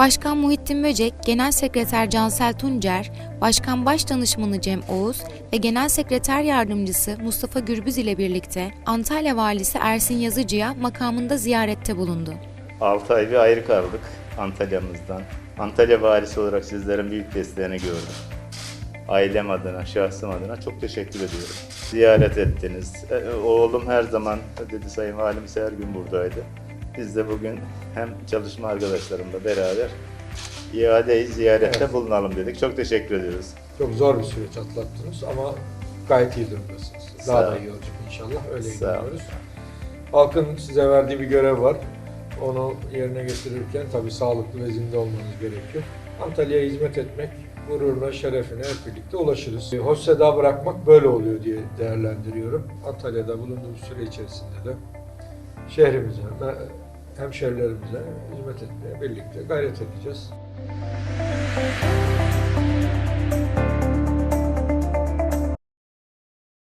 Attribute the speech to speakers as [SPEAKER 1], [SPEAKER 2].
[SPEAKER 1] Başkan Muhittin Böcek, Genel Sekreter Cansel Tuncer, Başkan Başdanışmanı Cem Oğuz ve Genel Sekreter Yardımcısı Mustafa Gürbüz ile birlikte Antalya Valisi Ersin Yazıcı'ya makamında ziyarette bulundu.
[SPEAKER 2] 6 ay bir ayrı kaldık Antalya'mızdan. Antalya valisi olarak sizlerin büyük desteğini gördüm. Ailem adına, şahsım adına çok teşekkür ediyorum. Ziyaret ettiniz. E, Oğlum her zaman, dedi Sayın Valimiz her gün buradaydı. Biz de bugün hem çalışma arkadaşlarımla beraber iadeyi ziyarette
[SPEAKER 3] Evet.
[SPEAKER 2] bulunalım dedik. Çok teşekkür ediyoruz.
[SPEAKER 3] Çok zor bir süreç atlattınız ama gayet iyi durumdasınız.
[SPEAKER 2] Sağ
[SPEAKER 3] Daha da iyi olacak inşallah. Öyle inanıyoruz. Halkın size verdiği bir görev var. Onu yerine getirirken tabii sağlıklı ve zinde olmanız gerekiyor. Antalya'ya hizmet etmek, gururuna, şerefine hep birlikte ulaşırız. Hoş seda bırakmak böyle oluyor diye değerlendiriyorum. Antalya'da bulunduğumuz süre içerisinde de şehrimize, hemşerilerimize hizmet etmeye birlikte gayret edeceğiz.